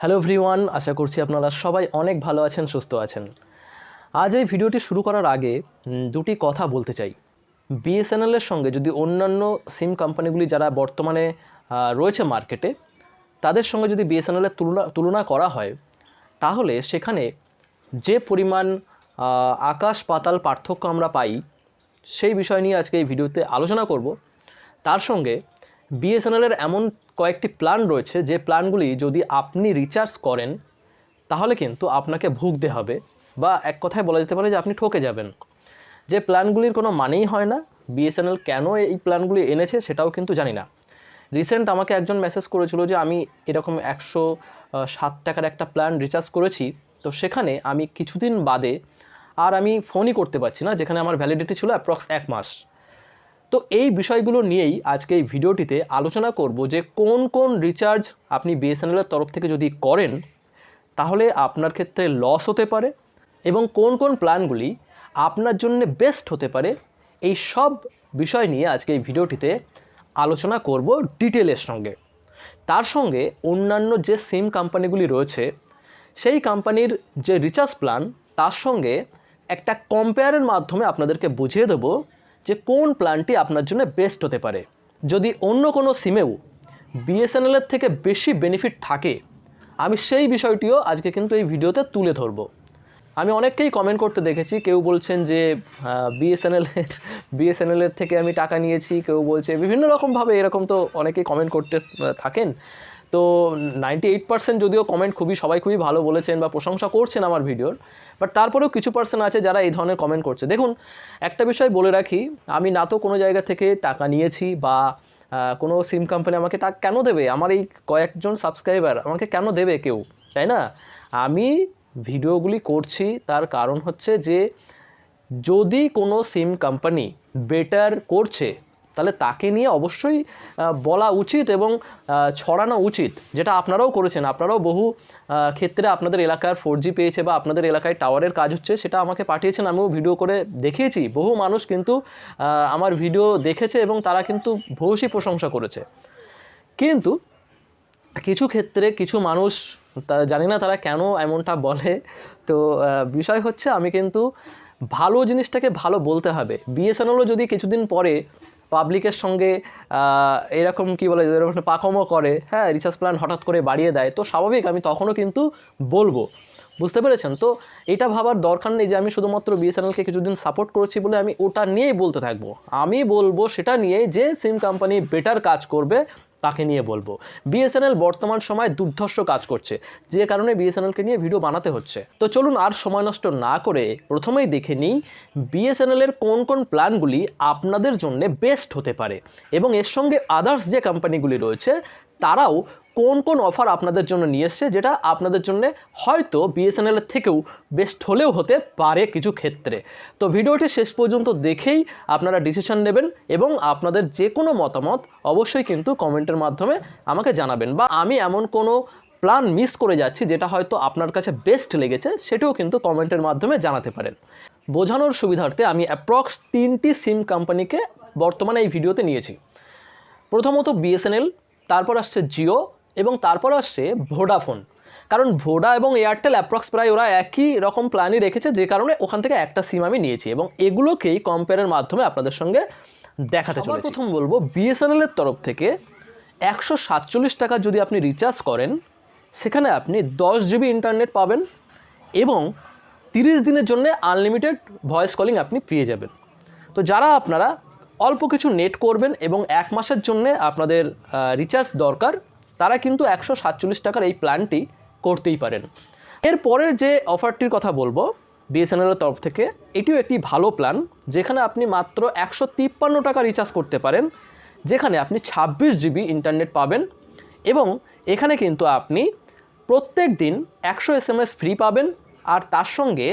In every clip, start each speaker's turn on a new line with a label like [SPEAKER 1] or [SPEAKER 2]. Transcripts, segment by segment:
[SPEAKER 1] Hello everyone আশা করছি আপনারা সবাই অনেক ভালো আছেন, সুস্থ আছেন। আজ এই ভিডিওটি শুরু করার আগে দুটি কথা বলতে চাই। বিএসএনএলের সঙ্গে যদি অন্যান্য সিম কোম্পানিগুলি যারা বর্তমানে রয়েছে মার্কেটে তাদের সঙ্গে যদি বিএসএনএলের তুলনা তুলনা করা হয়, তাহলে সেখানে যে পরিমাণ আকাশ পাতাল পার্থক্য আমরা পাই, সেই বিষয় নিয়ে আজকে এই ভিডিওতে আলোচনা করব। তার সঙ্গে বিএসএনএলের এমন কয়েকটি প্ল্যান রয়েছে, যে প্ল্যানগুলি যদি আপনি রিচার্জ করেন, তাহলে কিন্তু আপনাকে ভুগতে হবে বা এক কথায় বলা যেতে পারে যে আপনি ঠকে যাবেন। যে প্ল্যানগুলির কোনো মানেই হয় না বিএসএনএল কেন এই প্ল্যানগুলি এনেছে সেটাও কিন্তু জানি না। রিসেন্ট আমাকে একজন মেসেজ করেছিল যে আমি এরকম একশো সাত টাকার একটা প্ল্যান রিচার্জ করেছি, তো সেখানে আমি কিছুদিন বাদে আর আমি ফোনই করতে পারছি না, যেখানে আমার ভ্যালিডিটি ছিল অ্যাপ্রক্স এক মাস। তো এই বিষয়গুলো নিয়েই আজকে এই ভিডিওটিতে আলোচনা করব যে কোন কোন রিচার্জ আপনি বিএসএনএলের তরফ থেকে যদি করেন, তাহলে আপনার ক্ষেত্রে লস হতে পারে এবং কোন কোন প্ল্যানগুলি আপনার জন্য বেস্ট হতে পারে। এই সব বিষয় নিয়ে আজকে এই ভিডিওটিতে আলোচনা করব ডিটেলের সঙ্গে। তার সঙ্গে অন্যান্য যে সিম কোম্পানিগুলি রয়েছে, সেই কোম্পানির যে রিচার্জ প্ল্যান তার সঙ্গে একটা কম্পেয়ারের মাধ্যমে আপনাদেরকে বুঝিয়ে দেবো যে কোন প্ল্যানটি আপনার জন্য বেস্ট হতে পারে। যদি অন্য কোনো সিমেও বিএসএনএলের থেকে বেশি বেনিফিট থাকে, আমি সেই বিষয়টিও আজকে কিন্তু এই ভিডিওতে তুলে ধরবো। আমি অনেককেই কমেন্ট করতে দেখেছি, কেউ বলছেন যে বিএসএনএলের বিএসএনএলের থেকে আমি টাকা নিয়েছি, কেউ বলছে, বিভিন্ন রকমভাবে এরকম তো অনেকেই কমেন্ট করতে থাকেন। তো নাইনটি এইট পার্সেন্ট যদিও কমেন্ট খুবই, সবাই খুবই ভালো বলেছেন বা প্রশংসা করছেন আমার ভিডিওর বাট তারপরেও কিছু পার্সেন্ট আছে যারা এই ধরনের কমেন্ট করছে। দেখুন, একটা বিষয় বলে রাখি, আমি না তো কোনো জায়গা থেকে টাকা নিয়েছি বা কোনো সিম কোম্পানি আমাকে টাকা কেন দেবে? আমার এই কয়েকজন সাবস্ক্রাইবার আমাকে কেন দেবে কেউ? তাই না? আমি ভিডিওগুলি করছি, তার কারণ হচ্ছে যে যদি কোনো সিম কোম্পানি বেটার করছে তাহলে তাকে নিয়ে অবশ্যই বলা উচিত এবং ছড়ানো উচিত, যেটা আপনারাও করেছেন। আপনারাও বহু ক্ষেত্রে আপনাদের এলাকার ফোর পেয়েছে বা আপনাদের এলাকায় টাওয়ারের কাজ হচ্ছে, সেটা আমাকে পাঠিয়েছেন। আমিও ভিডিও করে দেখিয়েছি। বহু মানুষ কিন্তু আমার ভিডিও দেখেছে এবং তারা কিন্তু ভূয়সী প্রশংসা করেছে। কিন্তু কিছু ক্ষেত্রে কিছু মানুষ জানি না তারা কেন এমনটা বলে। তো বিষয় হচ্ছে আমি কিন্তু ভালো জিনিসটাকে ভালো বলতে হবে। বিএসএনএলও যদি কিছুদিন পরে পাবলিকের সঙ্গে এরকম কি বলে, এরকম পাকমও করে হ্যাঁ রিচার্জ প্ল্যান হঠাৎ করে বাড়িয়ে দেয়, তো স্বাভাবিক আমি তখনও কিন্তু বলব। বুঝতে পেরেছেন? তো এটা ভাবার দরকার নেই যে আমি শুধুমাত্র বিএসএনএলকে কিছুদিন সাপোর্ট করেছি বলে আমি ওটা নিয়েই বলতে থাকব। আমি বলব সেটা নিয়ে যে সিম কোম্পানি বেটার কাজ করবে তাকে নিয়ে বলব। বিএসএনএল বর্তমান সময় দুর্ধর্ষ কাজ করছে। যে কারণে বিএসএনএলকে নিয়ে ভিডিও বানাতে হচ্ছে। তো চলুন আর সময় নষ্ট না করে প্রথমেই দেখে নিই বিএসএনএলের কোন কোন প্ল্যানগুলি আপনাদের জন্য বেস্ট হতে পারে। এবং এর সঙ্গে আদার্স যে কোম্পানিগুলি রয়েছে, তারাও কোন কোন অফার আপনাদের জন্য নিয়ে এসছে, যেটা আপনাদের জন্য হয়তো বিএসএনএল এর থেকেও বেস্ট হলেও হতে পারে কিছু ক্ষেত্রে। তো ভিডিওটি শেষ পর্যন্ত দেখেই আপনারা ডিসিশন নেবেন এবং আপনাদের যে কোনো মতামত অবশ্যই কিন্তু কমেন্টের মাধ্যমে আমাকে জানাবেন বা আমি এমন কোনো প্ল্যান মিস করে যাচ্ছি যেটা হয়তো আপনার কাছে বেস্ট লেগেছে, সেটাও কিন্তু কমেন্টের মাধ্যমে জানাতে পারেন। বোঝানোর সুবিধার্থে আমি অ্যাপ্রক্স তিনটি সিম কোম্পানিকে বর্তমানে এই ভিডিওতে নিয়েছি। প্রথমত বিএসএনএল তারপর আসছে জিও এবং তারপর আসছে ভোডাফোন কারণ ভোডা এবং এয়ারটেল অ্যাপ্রক্স প্রায় ওরা একই রকম প্ল্যানই রেখেছে যে কারণে ওখান থেকে একটা সিম আমি নিয়েছি এবং এগুলোকেই কম্পেয়ারের মাধ্যমে আপনাদের সঙ্গে দেখাতে চলে প্রথম বলব বিএসএনএল এর তরফ থেকে একশো সাতচল্লিশ টাকা যদি আপনি রিচার্জ করেন সেখানে আপনি দশ জিবি ইন্টারনেট পাবেন এবং তিরিশ দিনের জন্য আনলিমিটেড ভয়েস কলিং আপনি পেয়ে যাবেন। তো যারা আপনারা অল্প কিছু নেট করবেন এবং এক মাসের জন্যে আপনাদের রিচার্জ দরকার তারা কিন্তু একশো সাতচল্লিশ টাকার এই প্ল্যানটি করতেই পারেন। এর পরের যে অফারটির কথা বলব বিএসএনএলের তরফ থেকে, এটিও একটি ভালো প্ল্যান যেখানে আপনি মাত্র একশো তিপ্পান্ন টাকা রিচার্জ করতে পারেন, যেখানে আপনি ছাব্বিশ জিবি ইন্টারনেট পাবেন এবং এখানে কিন্তু আপনি প্রত্যেক দিন একশো এস এম এস ফ্রি পাবেন আর তার সঙ্গে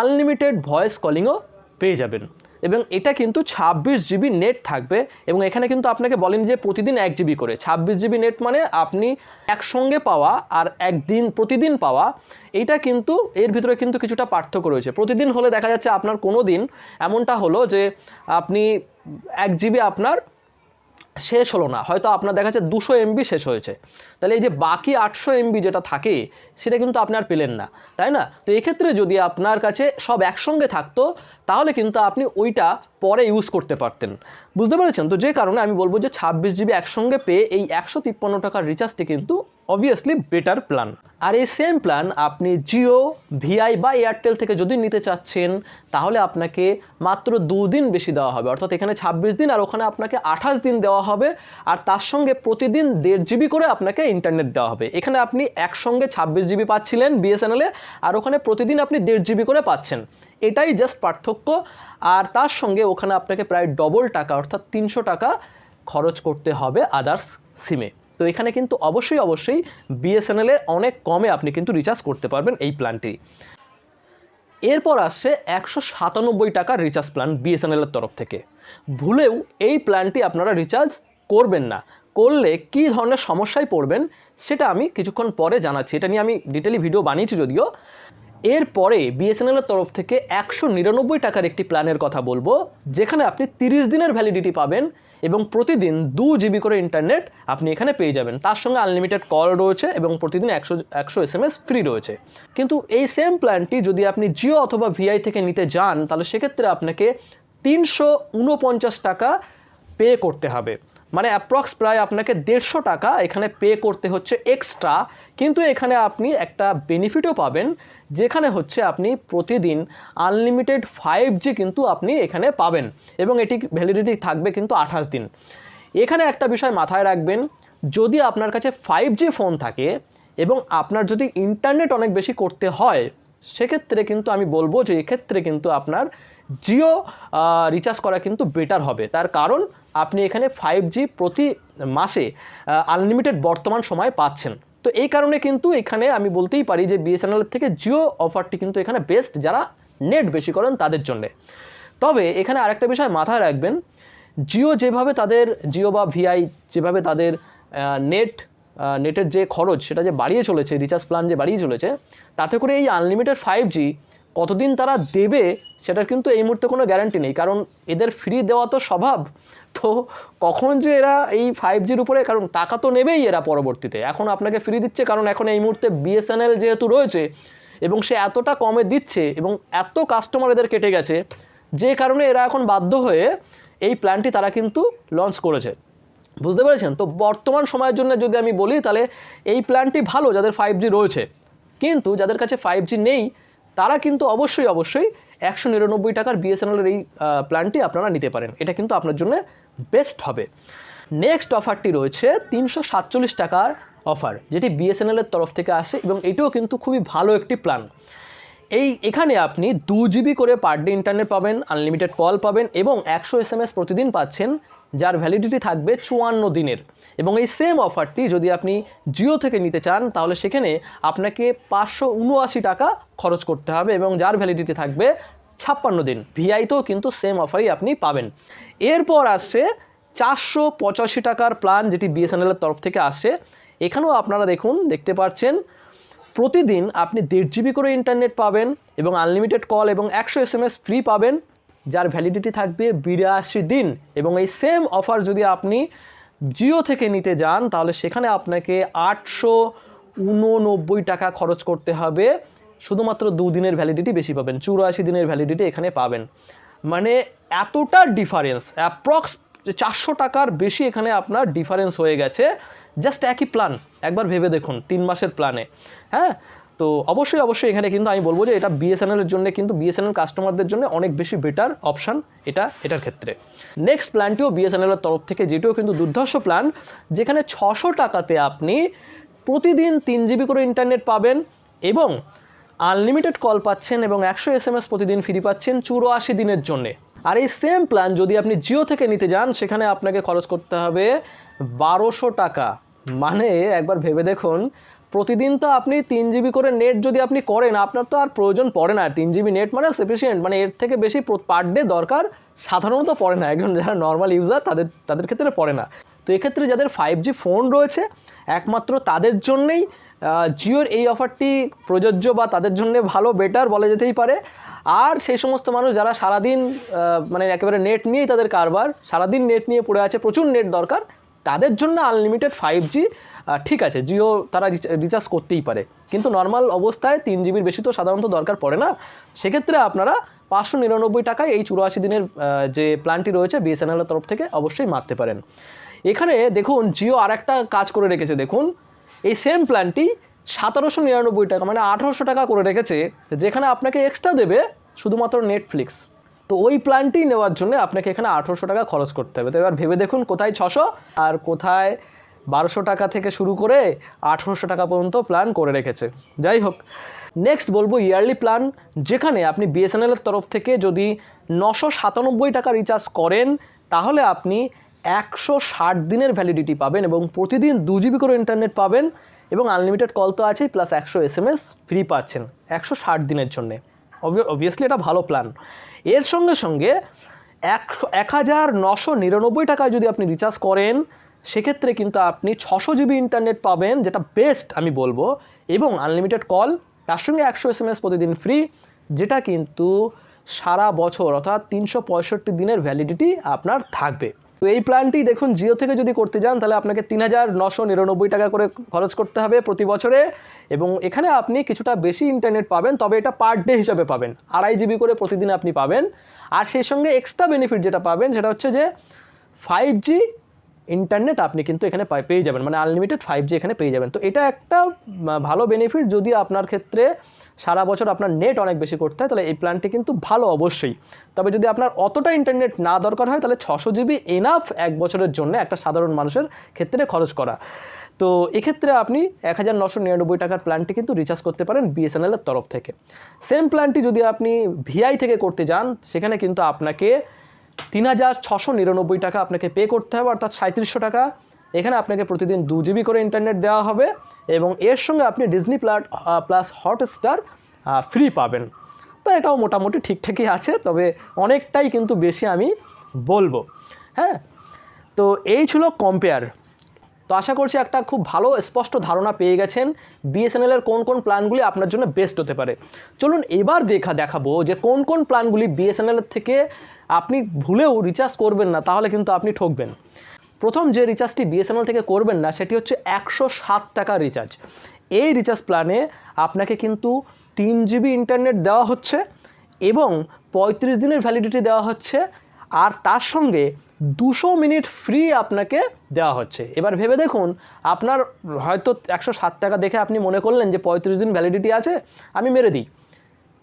[SPEAKER 1] আনলিমিটেড ভয়েস কলিংও পেয়ে যাবেন। এবং এটা কিন্তু ছাব্বিশ জিবি নেট থাকবে এবং এখানে কিন্তু আপনাকে বলেন যে প্রতিদিন এক জিবি করে। ছাব্বিশ জিবি নেট মানে আপনি একসঙ্গে পাওয়া আর একদিন প্রতিদিন পাওয়া এইটা কিন্তু এর ভিতরে কিন্তু কিছুটা পার্থক্য রয়েছে। প্রতিদিন হলে দেখা যাচ্ছে আপনার কোনো দিন এমনটা হলো যে আপনি এক জিবি আপনার শেষ হলো না, হয়তো আপনার দেখা যাচ্ছে দুশো এমবি শেষ হয়েছে। তাহলে এই যে বাকি আটশো এমবি যেটা থাকে, সেটা কিন্তু আপনি আর পেলেন না, তাই না? তো এক্ষেত্রে যদি আপনার কাছে সব একসঙ্গে থাকতো, তাহলে কিন্তু আপনি ওইটা পরে ইউজ করতে পারতেন। বুঝতে পেরেছেন? তো যে কারণে আমি বলব যে ছাব্বিশ জিবি একসঙ্গে পেয়ে এই একশো তিপ্পান্ন টাকার রিচার্জটি কিন্তু অবভিয়াসলি বেটার প্ল্যান আর এই সেম প্ল্যান আপনি জিও ভিআই বা এয়ারটেল থেকে যদি নিতে চাচ্ছেন, তাহলে আপনাকে মাত্র দুদিন বেশি দেওয়া হবে। অর্থাৎ এখানে ছাব্বিশ দিন আর ওখানে আপনাকে আঠাশ দিন দেওয়া হবে। আর তার সঙ্গে প্রতিদিন দেড় জিবি করে আপনাকে ইন্টারনেট দেওয়া হবে। এখানে আপনি একসঙ্গে ছাব্বিশ জিবি পাচ্ছিলেন বিএসএনএলে আর ওখানে প্রতিদিন আপনি দেড় জিবি করে পাচ্ছেন। এটাই জাস্ট পার্থক্য। আর তার সঙ্গে ওখানে আপনাকে প্রায় ডবল টাকা, অর্থাৎ তিনশো টাকা খরচ করতে হবে আদার্স সিমে তো এখানে কিন্তু অবশ্যই অবশ্যই বিএসএনএলের অনেক কমে আপনি কিন্তু রিচার্জ করতে পারবেন এই প্ল্যানটি এরপর আসছে একশো সাতানব্বই টাকার রিচার্জ প্ল্যান বিএসএনএলের তরফ থেকে। ভুলেও এই প্ল্যানটি আপনারা রিচার্জ করবেন না। করলে কী ধরনের সমস্যায় পড়বেন, সেটা আমি কিছুক্ষণ পরে জানাচ্ছি। এটা নিয়ে আমি ডিটেলি ভিডিও বানিয়েছি যদিও। এরপরে বিএসএনএলের তরফ থেকে একশো নিরানব্বই টাকার একটি প্ল্যানের কথা বলব, যেখানে আপনি তিরিশ দিনের ভ্যালিডিটি পাবেন এবং প্রতিদিন দু জিবি করে ইন্টারনেট আপনি এখানে পেয়ে যাবেন। তার সঙ্গে আনলিমিটেড কল রয়েছে এবং প্রতিদিন একশো একশো এস এম এস ফ্রি রয়েছে। কিন্তু এই সেম প্ল্যানটি যদি আপনি জিও অথবা ভিআই থেকে নিতে যান, তাহলে সেক্ষেত্রে আপনাকে তিনশো উনপঞ্চাশ টাকা পে করতে হবে। মানে অ্যাপ্রক্স প্রায় আপনাকে দেড়শো টাকা এখানে পে করতে হচ্ছে এক্সট্রা কিন্তু এখানে আপনি একটা বেনিফিটও পাবেন, যেখানে হচ্ছে আপনি প্রতিদিন আনলিমিটেড ফাইভ জি কিন্তু আপনি এখানে পাবেন, এবং এটি ভ্যালিডিটি থাকবে কিন্তু আঠাশ দিন। এখানে একটা বিষয় মাথায় রাখবেন, যদি আপনার কাছে ফাইভ জি ফোন থাকে, এবং আপনার যদি ইন্টারনেট অনেক বেশি করতে হয় সেক্ষেত্রে কিন্তু আমি বলব যে এক্ষেত্রে কিন্তু আপনার জিও রিচার্জ করা কিন্তু বেটার হবে। তার কারণ আপনি এখানে ফাইভ জি প্রতি মাসে আনলিমিটেড বর্তমান সময় পাচ্ছেন। তো এই কারণে কিন্তু এখানে আমি বলতেই পারি যে বিএসএনএল থেকে জিও অফারটি কিন্তু এখানে বেস্ট যারা নেট বেশি করেন তাদের জন্যে। তবে এখানে আরেকটা বিষয় মাথায় রাখবেন, জিও যেভাবে তাদের, জিও বা ভিআই যেভাবে তাদের নেট নেটের যে খরচ, সেটা যে বাড়িয়ে চলেছে রিচার্জ প্ল্যান যে বাড়িয়ে চলেছে, তাতে করে এই আনলিমিটেড ফাইভ জি কতদিন তারা দেবে, সেটার কিন্তু এই মুহূর্তে কোনো গ্যারান্টি নেই। কারণ এদের ফ্রি দেওয়া তো স্বভাব। তো কখন যে এরা এই ফাইভ জির উপরে, কারণ টাকা তো নেবেই এরা পরবর্তীতে। এখন আপনাকে ফ্রি দিচ্ছে, কারণ এখন এই মুহূর্তে বিএসএনএল যেহেতু রয়েছে, এবং সে এতটা কমে দিচ্ছে, এবং এত কাস্টমার এদের কেটে গেছে, যে কারণে এরা এখন বাধ্য হয়ে এই প্ল্যানটি তারা কিন্তু লঞ্চ করেছে। বুঝতে পেরেছেন? তো বর্তমান সময়ের জন্য যদি আমি বলি, তাহলে এই প্ল্যানটি ভালো, যাদের ফাইভ জি রয়েছে। কিন্তু যাদের কাছে ফাইভ জি নেই, তারা কিন্তু অবশ্যই অবশ্যই একশো নিরানব্বই টাকার বিএসএনএলের এই প্ল্যানটি আপনারা নিতে পারেন। এটা কিন্তু আপনার জন্য বেস্ট হবে। নেক্সট অফারটি রয়েছে তিনশো সাতচল্লিশ টাকার অফার যেটি বিএসএনএলের তরফ থেকে আসে এবং এটিও কিন্তু খুবই ভালো একটি প্ল্যান এই, এখানে আপনি দু জিবি করে পার ডে ইন্টারনেট পাবেন আনলিমিটেড কল পাবেন এবং একশো এস প্রতিদিন পাচ্ছেন যার ভ্যালিডিটি থাকবে চুয়ান্ন দিনের। এবং এই সেম অফারটি যদি আপনি জিও থেকে নিতে চান, তাহলে সেখানে আপনাকে পাঁচশো উনআশি টাকা খরচ করতে হবে এবং যার ভ্যালিডিটি থাকবে ছাপ্পান্ন দিন। ভিআইতেও কিন্তু সেম অফারই আপনি পাবেন। এরপর আসছে চারশো পঁচাশি টাকার প্ল্যান যেটি বিএসএনএলের তরফ থেকে আসছে। এখানেও আপনারা দেখুন, দেখতে পাচ্ছেন, প্রতিদিন আপনি দেড় জিবি করে ইন্টারনেট পাবেন এবং আনলিমিটেড কল এবং একশো এস ফ্রি পাবেন। যার ভ্যালিডিটি থাকবে বিরাশি দিন। এবং এই সেম অফার যদি আপনি জিও থেকে নিতে যান, তাহলে সেখানে আপনাকে আটশো উননব্বই টাকা খরচ করতে হবে। শুধুমাত্র দুদিনের ভ্যালিডিটি বেশি পাবেন, চুরাশি দিনের ভ্যালিডিটি এখানে পাবেন। মানে এতটা ডিফারেন্স অ্যাপ্রক্স চারশো টাকার বেশি এখানে আপনার ডিফারেন্স হয়ে গেছে। জাস্ট একই প্ল্যান একবার ভেবে দেখুন, তিন মাসের প্ল্যানে হ্যাঁ? তো অবশ্যই অবশ্যই এখানে কিন্তু আমি বলব যে এটা বিএসএনএলের জন্য কিন্তু বিএসএনএল কাস্টমারদের জন্য অনেক বেশি বেটার অপশান এটা, এটার ক্ষেত্রে। নেক্সট প্ল্যানটিও বিএসএনএলের তরফ থেকে, যেটিও কিন্তু দুর্ধর্ষ প্ল্যান যেখানে ছশো টাকাতে আপনি প্রতিদিন তিন জিবি করে ইন্টারনেট পাবেন এবং আনলিমিটেড কল পাচ্ছেন এবং একশো এস এম এস প্রতিদিন ফ্রি পাচ্ছেন চুরাশি দিনের জন্যে। আর এই সেম প্ল্যান যদি আপনি জিও থেকে নিতে যান, সেখানে আপনাকে খরচ করতে হবে বারোশো টাকা। মানে একবার ভেবে দেখুন প্রতিদিন তো আপনি তিন জিবি করে নেট যদি আপনি করেন, আপনার তো আর প্রয়োজন পড়ে না। তিন জিবি নেট মানে সাফিসিয়েন্ট মানে এর থেকে বেশি পার ডে দরকার সাধারণত পড়ে না। একজন যারা নর্মাল ইউজার তাদের তাদের ক্ষেত্রে পড়ে না। তো এক্ষেত্রে যাদের ফাইভ জি ফোন রয়েছে, একমাত্র তাদের জন্যেই জিওর এই অফারটি প্রযোজ্য বা তাদের জন্য ভালো বেটার বলা যেতেই পারে। আর সেই সমস্ত মানুষ যারা সারাদিন মানে একেবারে নেট নিয়েই তাদের কারবার, সারাদিন নেট নিয়ে পড়ে আছে, প্রচুর নেট দরকার, তাদের জন্য আনলিমিটেড ফাইভ জি ঠিক আছে, জিও তারা রিচার্জ করতেই পারে। কিন্তু নর্মাল অবস্থায় তিন জিবির বেশি তো সাধারণত দরকার পড়ে না। সেক্ষেত্রে আপনারা পাঁচশো নিরানব্বই টাকায় এই চুরাশি দিনের যে প্ল্যানটি রয়েছে বিএসএনএলের তরফ থেকে অবশ্যই মারতে পারেন। এখানে দেখুন, জিও আর একটা কাজ করে রেখেছে, দেখুন। এই সেম প্ল্যানটি সতেরোশো নিরানব্বই টাকা মানে আঠারোশো টাকা করে রেখেছে, যেখানে আপনাকে এক্সট্রা দেবে শুধুমাত্র নেটফ্লিক্স তো ওই প্ল্যানটি নেওয়ার জন্য আপনাকে এখানে আঠেরোশো টাকা খরচ করতে হবে। তো এবার ভেবে দেখুন কোথায় ছশো আর কোথায় বারোশো টাকা থেকে শুরু করে আঠেরোশো টাকা পর্যন্ত প্ল্যান করে রেখেছে। যাই হোক নেক্সট বলব ইয়ারলি প্ল্যান যেখানে আপনি বিএসএনএলের তরফ থেকে যদি নশো সাতানব্বই টাকা রিচার্জ করেন, তাহলে আপনি একশো ষাট দিনের ভ্যালিডিটি পাবেন এবং প্রতিদিন দু জিবি করে ইন্টারনেট পাবেন এবং আনলিমিটেড কল তো আছেই প্লাস একশো এস এম এস ফ্রি পাচ্ছেন একশো ষাট দিনের জন্যে। অবভিয়াসলি এটা ভালো প্ল্যান এর সঙ্গে সঙ্গে একশো এক হাজার নশো নিরানব্বই টাকায় যদি আপনি রিচার্জ করেন সেক্ষেত্রে কিন্তু আপনি ছশো জিবি ইন্টারনেট পাবেন, যেটা বেস্ট আমি বলব, এবং আনলিমিটেড কল তার সঙ্গে একশো এস এম এস প্রতিদিন ফ্রি যেটা কিন্তু সারা বছর, অর্থাৎ তিনশো পঁয়ষট্টি দিনের ভ্যালিডিটি আপনার থাকবে। তো এই প্ল্যানটি দেখুন জিও থেকে যদি করতে যান, তাহলে আপনাকে তিন হাজার নশো নিরানব্বই টাকা করে খরচ করতে হবে প্রতি বছরে, এবং এখানে আপনি কিছুটা বেশি ইন্টারনেট পাবেন, তবে এটা পার ডে হিসাবে পাবেন। আড়াই জিবি করে প্রতিদিন আপনি পাবেন। আর সেই সঙ্গে এক্সট্রা বেনিফিট যেটা পাবেন, সেটা হচ্ছে যে ফাইভ জি ইন্টারনেট আপনি কিন্তু এখানে পেয়ে যাবেন মানে আনলিমিটেড ফাইভ জি এখানে পেয়ে যাবেন। তো এটা একটা ভালো বেনিফিট যদি আপনার ক্ষেত্রে সারা বছর আপনার নেট অনেক বেশি করতে হয়, তাহলে এই প্ল্যানটি কিন্তু ভালো অবশ্যই। তবে যদি আপনার অতটা ইন্টারনেট না দরকার হয়, তাহলে ছশো জিবি এনাফ এক বছরের জন্য একটা সাধারণ মানুষের ক্ষেত্রে খরচ করা। তো এক্ষেত্রে আপনি এক হাজার নশো নিরানব্বই টাকার প্ল্যানটি কিন্তু রিচার্জ করতে পারেন বিএসএনএলের তরফ থেকে। সেম প্ল্যানটি যদি আপনি ভিআই থেকে করতে যান, সেখানে কিন্তু আপনাকে তিন হাজার ছশো নিরানব্বই টাকা আপনাকে পে করতে হবে, অর্থাৎ সাঁত্রিশশো টাকা। এখানে আপনাকে প্রতিদিন দু জিবি করে ইন্টারনেট দেওয়া হবে এবং এর সঙ্গে আপনি ডিজনি প্লাট প্লাস হটস্টার ফ্রি পাবেন। তো এটাও মোটামুটি ঠিকঠাকই আছে, তবে অনেকটাই কিন্তু বেশি আমি বলব। হ্যাঁ? তো এই ছিল কম্পেয়ার তো আশা করছি একটা খুব ভালো, স্পষ্ট ধারণা পেয়ে গেছেন বিএসএনএলের কোন কোন প্ল্যানগুলি আপনার জন্য বেস্ট হতে পারে। চলুন এবার দেখা, দেখাবো যে কোন কোন প্ল্যানগুলি বিএসএনএলের থেকে আপনি ভুলেও রিচার্জ করবেন না, তাহলে কিন্তু আপনি ঠকবেন। প্রথম যে রিচার্জটি বিএসএনএল থেকে করবেন না, সেটি হচ্ছে একশো সাত টাকা রিচার্জ এই রিচার্জ প্ল্যানে আপনাকে কিন্তু তিন জিবি ইন্টারনেট দেওয়া হচ্ছে এবং পঁয়ত্রিশ দিনের ভ্যালিডিটি দেওয়া হচ্ছে, আর তার সঙ্গে দুশো মিনিট ফ্রি আপনাকে দেওয়া হচ্ছে। এবার ভেবে দেখুন, আপনার হয়তো একশো সাত টাকা দেখে আপনি মনে করলেন যে পঁয়ত্রিশ দিন ভ্যালিডিটি আছে, আমি মেরে দিই।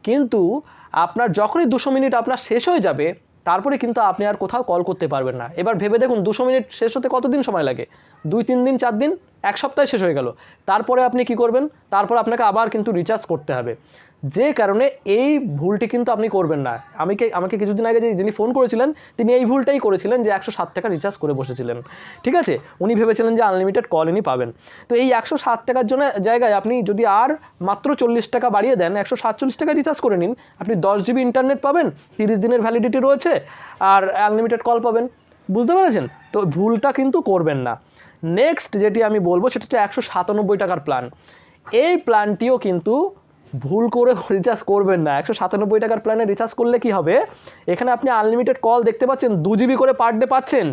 [SPEAKER 1] কিন্তু আপনার যখনই দুশো মিনিট আপনার শেষ হয়ে যাবে, তারপরে কিন্তু আপনি আর কোথাও কল করতে পারবেন না। এবার ভেবে দেখুন, দুশো মিনিট শেষ হতে কতদিন সময় লাগে? দুই, তিন দিন, চার দিন, এক সপ্তাহে শেষ হয়ে গেল। তারপরে আপনি কি করবেন? তারপর আপনাকে আবার কিন্তু রিচার্জ করতে হবে। যে কারণে এই ভুলটি কিন্তু আপনি করবেন না। আমি কে- আমাকে কিছুদিন আগে যে যিনি ফোন করেছিলেন, তিনি এই ভুলটাই করেছিলেন যে একশো সাত টাকা রিচার্জ করে বসেছিলেন। ঠিক আছে? উনি ভেবেছিলেন যে আনলিমিটেড কল ইনি পাবেন। তো এই একশো সাত টাকার জন্য জায়গায় আপনি যদি আর মাত্র চল্লিশ টাকা বাড়িয়ে দেন, একশো সাতচল্লিশ টাকা রিচার্জ করে নিন, আপনি দশ জিবি ইন্টারনেট পাবেন, তিরিশ দিনের ভ্যালিডিটি রয়েছে, আর আনলিমিটেড কল পাবেন। বুঝতে পেরেছেন? তো ভুলটা কিন্তু করবেন না। নেক্সট যেটি আমি বলব, সেটা হচ্ছে একশো সাতানব্বই টাকার প্ল্যান এই প্ল্যানটিও কিন্তু ভুল করে রিচার্জ করবেন না। একশো সাতানব্বই টাকার প্ল্যানে রিচার্জ করলে কি হবে? এখানে আপনি আনলিমিটেড কল দেখতে পাচ্ছেন, দু জিবি করে পার ডে পাচ্ছেন,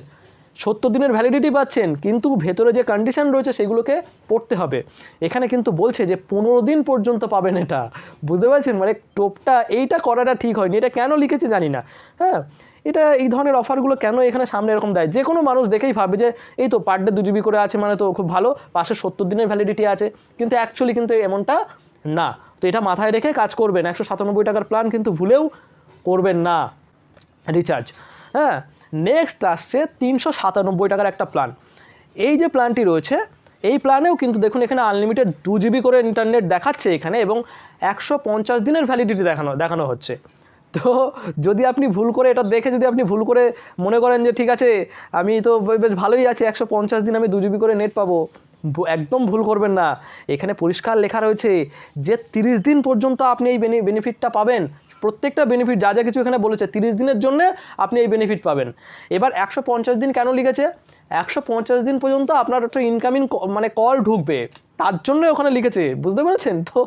[SPEAKER 1] সত্তর দিনের ভ্যালিডিটি পাচ্ছেন, কিন্তু ভেতরে যে কন্ডিশন রয়েছে সেগুলোকে পড়তে হবে। এখানে কিন্তু বলছে যে পনেরো দিন পর্যন্ত পাবেন এটা। বুঝতে পারছেন? মানে টোপটা, এইটা করাটা ঠিক হয়নি। এটা কেন লিখেছে জানি না। হ্যাঁ? এটা এই ধরনের অফারগুলো কেন এখানে সামনে এরকম দেয়? যে কোনো মানুষ দেখেই ভাবে যে, এই তো পার ডে দু জিবি করে আছে মানে তো খুব ভালো, পাশে সত্তর দিনের ভ্যালিডিটি আছে। কিন্তু অ্যাকচুয়ালি কিন্তু এমনটা না। তো এটা মাথায় রেখে কাজ করবেন। একশো সাতানব্বই টাকার প্ল্যান কিন্তু ভুলেও করবেন না রিচার্জ হ্যাঁ নেক্সট আসছে তিনশো সাতানব্বই টাকার একটা প্ল্যান এই যে প্ল্যানটি রয়েছে, এই প্ল্যানেও কিন্তু দেখুন এখানে আনলিমিটেড দু জিবি করে ইন্টারনেট দেখাচ্ছে এখানে এবং একশো পঞ্চাশ দিনের ভ্যালিডিটি দেখানো দেখানো হচ্ছে। তো যদি আপনি ভুল করে এটা দেখে যদি আপনি ভুল করে মনে করেন যে, ঠিক আছে, আমি তো বেশ ভালোই আছি, একশো পঞ্চাশ দিন আমি দু জিবি করে নেট পাবো। একদম ভুল করবেন না। এখানে পরিষ্কার লেখা রয়েছে যে, তিরিশ দিন পর্যন্ত আপনি এই বেনিফিটটা পাবেন। প্রত্যেকটা বেনিফিট যা যা কিছু এখানে বলেছে, তিরিশ দিনের জন্য আপনি এই বেনিফিট পাবেন। এবার একশো পঞ্চাশ দিন কেন লিখেছে? একশো পঞ্চাশ দিন পর্যন্ত আপনার একটা ইনকামিং মানে কল ঢুকবে। তার জন্য ওখানে লিখেছে, বুঝতে পেরেছেন? তো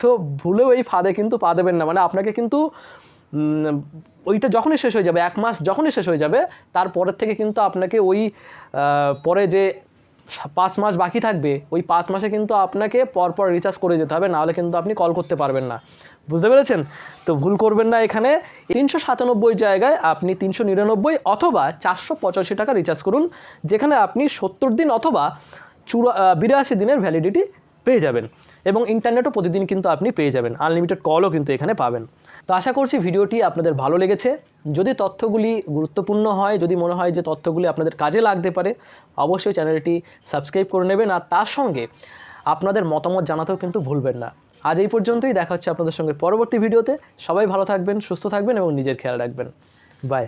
[SPEAKER 1] তো ভুলেও এই ফাঁদে কিন্তু পা দেবেন না। মানে আপনাকে কিন্তু ওইটা যখনই শেষ হয়ে যাবে, এক মাস যখনই শেষ হয়ে যাবে তারপরের থেকে কিন্তু আপনাকে ওই পরে যে পাঁচ মাস বাকি থাকবে, ওই পাঁচ মাসে কিন্তু আপনাকে পরপর রিচার্জ করে যেতে হবে, নাহলে কিন্তু আপনি কল করতে পারবেন না। বুঝতে পেরেছেন? তো ভুল করবেন না এখানে। তিনশো সাতানব্বই জায়গায় আপনি তিনশো নিরানব্বই অথবা চারশো পঁচাশি টাকা রিচার্জ করুন, যেখানে আপনি সত্তর দিন অথবা চুরা বিরাশি দিনের ভ্যালিডিটি পেয়ে যাবেন। এবং ইন্টারনেটও প্রতিদিন কিন্তু আপনি পেয়ে যাবেন। আনলিমিটেড কলও কিন্তু এখানে পাবেন। তো আশা করছি ভিডিওটি আপনাদের ভালো লেগেছে। যদি তথ্যগুলি গুরুত্বপূর্ণ হয়, যদি মনে হয় যে তথ্যগুলি আপনাদের কাজে লাগতে পারে, অবশ্যই চ্যানেলটি সাবস্ক্রাইব করে নেবেন আর তার সঙ্গে আপনাদের মতামত জানাতেও কিন্তু ভুলবেন না। আজ এই পর্যন্তই, দেখা হচ্ছে আপনাদের সঙ্গে পরবর্তী ভিডিওতে। সবাই ভালো থাকবেন, সুস্থ থাকবেন এবং নিজের খেয়াল রাখবেন। বাই